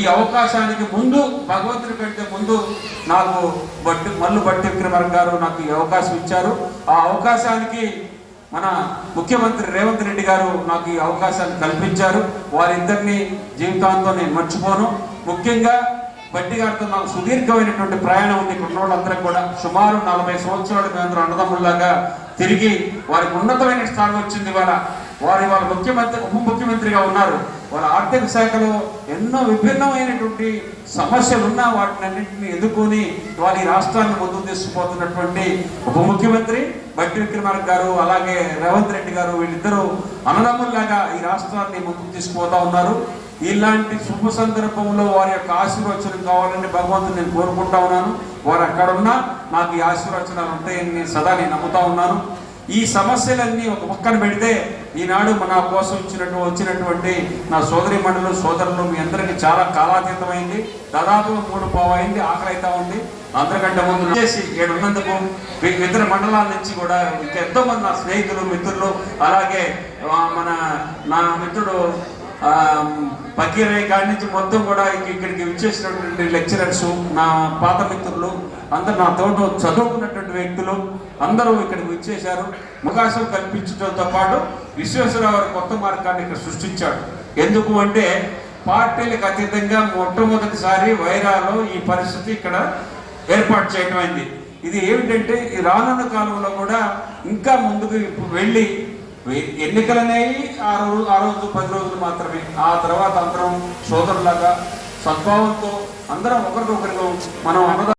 ఈ అవకాశానికి ముందు భగవంతుడి కంటే ముందు నాకు బట్టి మల్లు బట్టి విక్రమార్క గారు నాకు ఈ అవకాశం ఇచ్చారు. ఆ అవకాశానికి మన ముఖ్యమంత్రి రేవంత్ రెడ్డి గారు నాకు ఈ అవకాశాన్ని కల్పించారు. వారిద్దరిని జీవితాంతం నేను మర్చిపోను. ముఖ్యంగా బట్టి గారితో నాకు సుదీర్ఘమైనటువంటి ప్రయాణం ఉంది. ఇక్కడ కూడా సుమారు నలభై సంవత్సరాలు మేమందరూ అన్నదమ్ముల్లాగా తిరిగి వారికి ఉన్నతమైన స్థానం వచ్చింది వాళ్ళ వారి వాళ్ళ ముఖ్యమంత్రి ఉప ముఖ్యమంత్రిగా ఉన్నారు. వాళ్ళ ఆర్థిక శాఖలో ఎన్నో విభిన్నమైనటువంటి సమస్యలు ఉన్నా వాటిని అన్నింటినీ ఎదుర్కొని వారి రాష్ట్రాన్ని ముందుకు తీసుకుపోతున్నటువంటి ఉప ముఖ్యమంత్రి బట్టి విక్రమార్క గారు అలాగే రేవంత్ రెడ్డి గారు వీళ్ళిద్దరూ అన్నదమ్ముల్లాగా ఈ రాష్ట్రాన్ని ముందుకు తీసుకుపోతా ఉన్నారు. ఇలాంటి శుభ సందర్భంలో వారి యొక్క ఆశీర్వచనం కావాలని భగవంతుని నేను కోరుకుంటా ఉన్నాను. వారు అక్కడున్నా నాకు ఈ ఆశీర్వచనాలు ఉంటాయని నేను సదా నేను నమ్ముతా ఉన్నాను. ఈ సమస్యలన్నీ ఒక పక్కన పెడితే ఈనాడు మన కోసం ఇచ్చినట్టు వచ్చినటువంటి నా సోదరి మండలు సోదరులు మీ అందరికీ చాలా కాలాతీతమైంది. దాదాపు మూడు పావు అయింది ఆకలి అవుతా ఉంది. అందరికంటే ముందు చేసి ఏడు ఉన్నందుకు ఇతర మండలాల నుంచి కూడా ఇంకా ఎంతో మంది నా స్నేహితులు మిత్రులు అలాగే మన నా మిత్రుడు పకీరయ్య కాడి నుంచి మొత్తం కూడా ఇక్కడికి విచ్చేసినటువంటి లెక్చరర్స్ నా పాత మిత్రులు అందరు నాతోట చదువుకున్నటువంటి వ్యక్తులు అందరూ ఇక్కడికి వచ్చేశారు. అవకాశం కల్పించడంతో పాటు విశ్వేశ్వరరావు గారు కొత్త మార్గాన్ని ఇక్కడ సృష్టించాడు. ఎందుకు అంటే పార్టీలకు అతీతంగా మొట్టమొదటిసారి వైరాలో ఈ పరిస్థితి ఇక్కడ ఏర్పాటు చేయడం అయింది. ఇది ఏమిటంటే ఈ రానున్న కాలంలో కూడా ఇంకా ముందుకు వెళ్ళి ఎన్నికలనేవి ఆ రోజు ఆ రోజు పది రోజులు మాత్రమే. ఆ తర్వాత అందరం సోదరులాగా సద్భావంతో అందరం ఒకరికొకరిలో మనం అన్నదా